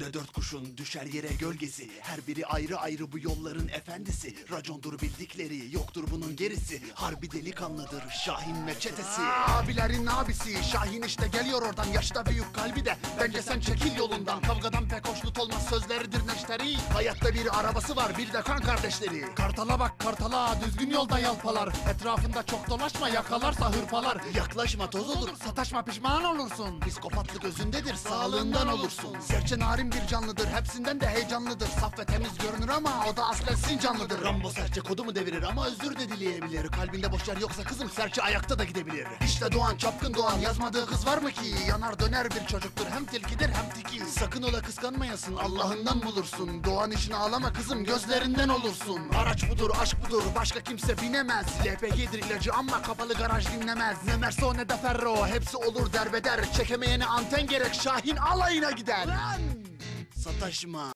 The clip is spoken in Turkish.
Önünde dört kuşun düşer yere gölgesi. Her biri ayrı ayrı bu yolların efendisi. Racondur bildikleri yoktur bunun gerisi. Harbi delikanlıdır Şahin ve çetesi Abilerin abisi Şahin işte geliyor oradan. Yaşta büyük kalbi de. Bence sen çekil yolundan. Kavgadan sözleridir neşteri. Hayatta bir arabası var bir de kan kardeşleri. Kartala bak kartala düzgün yolda yalpalar. Etrafında çok dolaşma yakalarsa hırpalar. Yaklaşma toz olur. Sataşma pişman olursun. Psikopatlık özündedir sağlığından olursun. Serçe narin bir canlıdır hepsinden de heyecanlıdır. Saf ve temiz görünür ama o da aslen sincanlıdır Rambo serçe kodu mu devirir ama özür de dileyebilir. Kalbinde boş yer yoksa kızım serçe ayakta da gidebilir. İşte Doğan çapkın Doğan yazmadığı kız var mı ki? Yanar döner bir çocuktur. Hem tilkidir hem tiki. Sakın ola kıskanmayasın Allah'ından bulursun. Doğan işini ağlama kızım gözlerinden olursun. Araç budur aşk budur. Başka kimse binemez. LPG'dir ilacı ama kapalı garaj dinlemez. Ne Merso ne de Ferro. Hepsi olur derbeder. Çekemeyene anten gerek. Şahin alayına gider. Sataşma